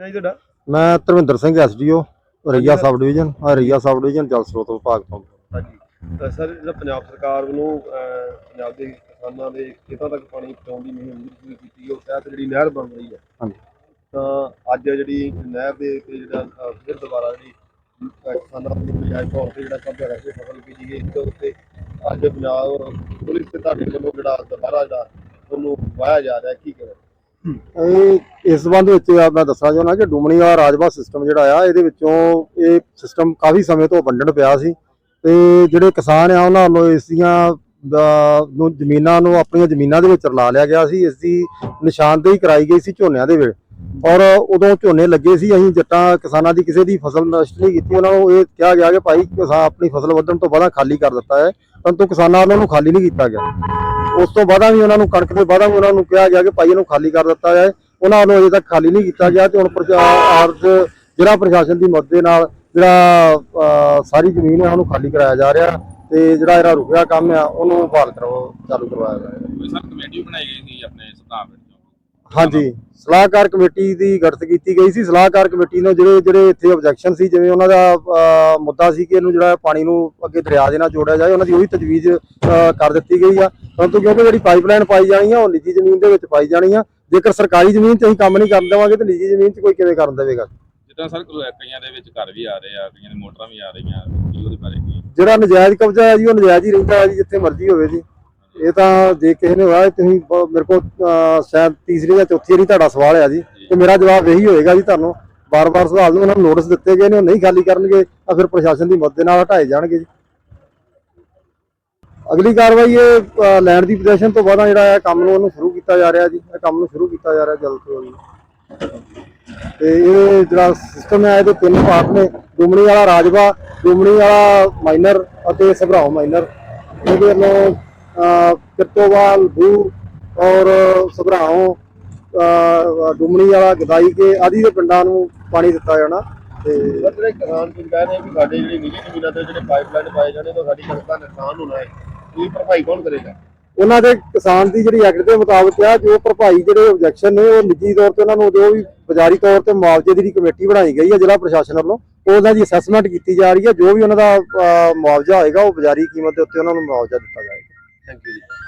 ਨਹੀਂ ਤੁਹਾਡਾ? ਮੈਂ Dharminder Singh SDO Raiya sub division. ਆ ਰਈਆ ਸਬ ਡਿਵੀਜ਼ਨ ਜਲ ਸਰੋਤ ਵਿਭਾਗ ਤੋਂ। ਹਾਂਜੀ। ਤਾਂ ਸਰ ਜਿਹੜਾ ਪੰਜਾਬ ਸਰਕਾਰ ਵੱਲੋਂ ਪੰਜਾਬ ਦੇ ਕਿਸਾਨਾਂ ਦੇ ਖੇਤਾਂ ਤੱਕ ਪਾਣੀ ਪਹੁੰਚਾਉਣ ਦੀ ਮੁਹਿੰਮ ਸ਼ੁਰੂ ਕੀਤੀ ਉਹ ਤਹਿਤ ਜਿਹੜੀ ਨਹਿਰ ਬਣ ਰਹੀ ਹੈ। ਹਾਂਜੀ। ਤਾਂ ਅੱਜ ਜਿਹੜੀ ਨਹਿਰ ਦੇ ਤੇ ਜਿਹੜਾ ਅਹ, ਫਿਰ ਦੁਬਾਰਾ ਜਿਹੜੀ ਅਹ, ਕਿਸਾਨਾਂ ਵੱਲੋਂ ਨਜਾਇਜ਼ ਤੌਰ ਤੇ ਜਿਹੜਾ ਕਬਜ਼ਾ ਫਸਲ ਬੀਜੀ ਗਈ ਤੇ ਉੱਤੇ ਅੱਜ ਪੰਜਾਬ ਪੁਲਿਸ ਤੇ ਤੁਹਾਡੇ ਵੱਲੋਂ ਜਿਹੜਾ ਦੁਬਾਰਾ ਜਿਹੜਾ ਉਹਨੂੰ ਵਾਇਆ ਜਾ ਰਿਹਾ ਕੀ ਕਰੇ ਇਹ ਇਸ ਸੰਬੰਧ ਵਿੱਚ ਆ, ਮੈਂ ਦੱਸਣਾ ਚਾਹੁੰਦਾ ਕਿ ਡੁਮਣੀ ਵਾਲਾ ਰਾਜਭਾ ਸਿਸਟਮ ਜਿਹੜਾ ਆ, ਇਹਦੇ ਵਿੱਚੋਂ ਇਹ ਸਿਸਟਮ ਕਾਫੀ ਸਮੇਂ ਤੋਂ ਵੰਡਣ ਪਿਆ ਸੀ ਤੇ ਜਿਹੜੇ ਕਿਸਾਨ ਆ, ਉਹਨਾਂ ਵੱਲੋਂ ਇਸ ਦੀਆਂ ਨੂੰ ਜ਼ਮੀਨਾਂ ਨੂੰ ਆਪਣੀਆਂ ਜ਼ਮੀਨਾਂ ਦੇ ਵਿੱਚ ਰਲਾ ਲਿਆ ਗਿਆ ਸੀ, ਇਸ ਦੀ ਨਿਸ਼ਾਨਦੇਹੀ ਕਰਾਈ ਗਈ ਸੀ ਝੋਨਿਆਂ ਦੇ ਵੇਲੇ। ਔਰ ਉਦੋਂ ਝੋਨੇ ਲੱਗੇ ਸੀ, ਅਸੀਂ ਜੱਟਾਂ, ਕਿਸਾਨਾਂ ਦੀ ਕਿਸੇ ਦੀ ਫਸਲ ਨਸ਼ਟ ਨਹੀਂ ਕੀਤੀ, ਉਹਨਾਂ ਨੂੰ ਇਹ ਕਿਹਾ ਗਿਆ ਕਿ ਭਾਈ, ਕਿਸਾਨ ਆਪਣੀ ਫਸਲ ਵੱਢਣ ਤੋਂ ਬਾਅਦ ਖਾਲੀ ਕਰ ਦਿੱਤਾ ਹੈ, ਪਰੰਤੂ ਕਿਸਾਨਾਂ ਵੱਲੋਂ ਉਹਨੂੰ ਖਾਲੀ ਨਹੀਂ ਕੀਤਾ ਗਿਆ। ਉਸ ਤੋਂ ਬਾਅਦ ਵੀ ਉਹਨਾਂ ਨੂੰ ਕਣਕ ਦੇ ਬਾਅਦ ਵੀ ਉਹਨਾਂ ਨੂੰ ਕਿਹਾ ਗਿਆ ਕਿ ਭਾਈ ਇਹਨੂੰ ਖਾਲੀ ਕਰ ਦਿੱਤਾ ਜਾਏ। ਉਹਨਾਂ ਵੱਲੋਂ ਅਜੇ ਤੱਕ ਖਾਲੀ ਨਹੀਂ ਕੀਤਾ ਗਿਆ ਤੇ ਹੁਣ ਪ੍ਰਚਾਰ ਜ਼ਿਲ੍ਹਾ ਪ੍ਰਸ਼ਾਸਨ ਦੀ ਮਦਦ ਦੇ ਨਾਲ ਜਿਹੜਾ ਸਾਰੀ ਜ਼ਮੀਨ ਹੈ ਉਹਨੂੰ ਖਾਲੀ ਕਰਾਇਆ ਜਾ ਰਿਹਾ ਤੇ ਜਿਹੜਾ ਇਹਦਾ ਰੁਕਿਆ ਕੰਮ ਆ, ਉਹਨੂੰ ਬਹਾਲ ਕਰਵਾਓ ਚਾਲੂ ਕਰਵਾਇਆ ਜਾ ਰਿਹਾ ਸਰ, ਕਮੇਟੀ ਬਣਾਈ ਗਈ ਸੀ ਆਪਣੇ ਸੁਧਾਰ ਵਿੱਚ? ਹਾਂਜੀ। ਸਲਾਹਕਾਰ ਕਮੇਟੀ ਦੀ ਗਠਿਤ ਕੀਤੀ ਗਈ ਸੀ। ਸਲਾਹਕਾਰ ਕਮੇਟੀ ਨੇ ਜਿਹੜੇ ਜਿਹੜੇ ਇੱਥੇ ਆਬਜੈਕਸ਼ਨ ਸੀ ਜਿਵੇਂ ਉਹਨਾਂ ਦਾ ਮੁੱਦਾ ਸੀ ਕਿ ਇਹਨੂੰ ਜਿਹੜਾ ਪਾਣੀ ਨੂੰ ਅੱਗੇ ਦਰਿਆ ਦੇ ਨਾਲ ਜੋੜਿਆ ਜਾਏ ਉਹਨਾਂ ਦੀ ਉਹੀ ਤਜਵੀਜ਼ ਕਰ ਦਿੱਤੀ ਗਈ ਆ। ਪਰੰਤੂ ਕਿਉਂਕਿ ਜਿਹੜੀ ਪਾਈਪਲਾਈਨ ਪਾਈ ਜਾਣੀ ਆ ਉਹ ਨਿੱਜੀ ਜ਼ਮੀਨ ਦੇ ਵਿੱਚ ਪਾਈ ਜਾਣੀ ਆ। ਜੇਕਰ ਸਰਕਾਰੀ ਜ਼ਮੀਨ 'ਚ ਅਸੀਂ ਕੰਮ ਨਹੀਂ ਕਰਨ ਦੇਵਾਂਗੇ ਤੇ ਨਿੱਜੀ ਜ਼ਮੀਨ 'ਚ ਕੋਈ ਕਿਵੇਂ ਕਰਨ ਦੇਵੇਗਾ? ਜਿੱਦਾਂ ਸਰ ਕੋਈ- ਕਈਆਂ ਦੇ ਵਿੱਚ ਘਰ ਵੀ ਆ ਰਹੇ ਆ ਕਈਆਂ ਦੇ ਮੋਟਰਾਂ ਵੀ ਆ ਰਹੀਆਂ ਕੀ ਉਹਦੇ ਬਾਰੇ ਕੀ? ਜਿਹੜਾ ਨਜਾਇਜ਼ ਕਬਜ਼ਾ ਹੈ ਜੀ ਉਹ ਨਜਾਇਜ਼ ਹੀ ਰਹਿੰਦਾ ਹੈ ਜੀ ਜਿੱਥੇ ਮਰਜ਼ੀ ਹੋਵੇ ਜੀ। ਇਹ ਤਾਂ ਜੇ ਕਿਸੇ ਨੇ ਹੋਇਆ ਤੁਸੀਂ ਬ- ਮੇਰੇ ਕੋਲ ਅਹ, ਸ਼ਾਇਦ ਤੀਸਰੀ ਜਾਂ ਚੌਥੀ ਵਾਰੀ ਤੁਹਾਡਾ ਸਵਾਲ ਹੈ ਜੀ ਤੇ ਮੇਰਾ ਜਵਾਬ ਇਹੀ ਹੋਏਗਾ ਜੀ ਤੁਹਾਨੂੰ ਬਾਰ-ਬਾਰ ਸਵਾਲ ਨੂੰ ਉਹਨਾਂ ਨੂੰ ਨੋਟਿਸ ਦਿੱਤੇ ਗਏ ਨੇ ਉਹ ਨਹੀਂ ਖਾਲੀ ਕਰਨਗੇ ਤਾਂ ਫਿਰ ਪ੍ਰਸ਼ਾਸਨ ਦੀ ਮਦਦ ਦੇ ਨਾਲ ਹਟਾਏ ਜਾਣਗੇ ਜੀ। ਅਗਲੀ ਕਾਰਵਾਈ ਇਹ ਲੈਂਡ ਦੀ ਪੋਜੀਸ਼ਨ ਤੋਂ ਬਾਅਦ ਜਿਹੜਾ ਇਹ ਕੰਮ ਨੂੰ ਉਹਨੂੰ ਸ਼ੁਰੂ ਕੀਤਾ ਜਾ ਰਿਹਾ ਜੀ ਇਹ ਕੰਮ ਨੂੰ ਸ਼ੁਰੂ ਕੀਤਾ ਜਾ ਰਿਹਾ ਜਲਦ ਤੋਂ ਜਲਦ। ਤੇ ਇਹ ਜਿਹੜਾ ਸਿਸਟਮ ਹੈ ਇਹਦੇ ਤਿੰਨ ਪਾਰਟ ਨੇ ਡੁਮਣੀ ਵਾਲਾ ਰਾਜਵਾ ਡੁਮਣੀ ਵਾਲਾ ਮਾਈਨਰ ਅਤੇ ਸਭਰਾਓ ਮਾਈਨਰ ਇਹਦੇ ਵੱਲੋਂ ਕਿਰਤੋਵਾਲ ਭੂ ਔਰ ਸਭਰਾਓ ਡੁਮਣੀ ਵਾਲਾ ਗਦਾਈ ਕੇ ਆਦਿ ਦੇ ਪਿੰਡਾਂ ਨੂੰ ਪਾਣੀ ਦਿੱਤਾ ਜਾਣਾ ਤੇ ਜਿਹੜੇ ਕਿਸਾਨ ਕੁਝ ਕਹਿ ਰਹੇ ਆ ਵੀ ਸਾਡੇ ਜਿਹੜੀ ਨਿੱਜੀ ਜ਼ਮੀਨਾਂ ਤੇ ਜਿਹੜੇ ਪਾਈਪਲਾਈਨ ਪਾਏ ਜਾਣੇ ਤਾਂ ਸਾਡੀ ਕਣਕ ਦਾ ਨੁਕਸਾਨ ਹੋਣਾ ਹੈ। ਇਹ ਭਰਪਾਈ ਕੌਣ ਕਰੇਗਾ? ਉਹਨਾਂ ਦੇ ਕਿਸਾਨ ਦੀ ਜਿਹੜੀ ਐਕਟ ਦੇ ਮੁਤਾਬਕ ਆ ਜੋ ਭਰਪਾਈ ਜਿਹੜੇ ਆਬਜੈਕਸ਼ਨ ਨੇ ਉਹ ਨਿੱਜੀ ਤੌਰ ਤੇ ਉਹਨਾਂ ਨੂੰ ਜੋ ਵੀ ਬਾਜ਼ਾਰੀ ਤੌਰ ਤੇ ਮੁਆਵਜ਼ੇ ਦੀ ਕਮੇਟੀ ਬਣਾਈ ਗਈ ਹੈ ਜ਼ਿਲ੍ਹਾ ਪ੍ਰਸ਼ਾਸਨ ਵੱਲੋਂ ਉਹਦਾ ਦੀ ਅਸੈਸਮੈਂਟ ਕੀਤੀ ਜਾ ਰਹੀ ਹੈ ਜੋ ਵੀ ਉਹਨਾਂ ਦਾ ਮੁਆਵਜ਼ਾ ਹੋਏਗਾ ਉਹ ਬਾਜ਼ਾਰੀ ਕੀਮਤ ਦੇ ਉੱਤੇ ਉਹਨਾਂ ਨੂੰ ਮੁਆਵਜ਼ਾ ਦਿੱਤਾ ਜਾਏਗਾ। Thank you.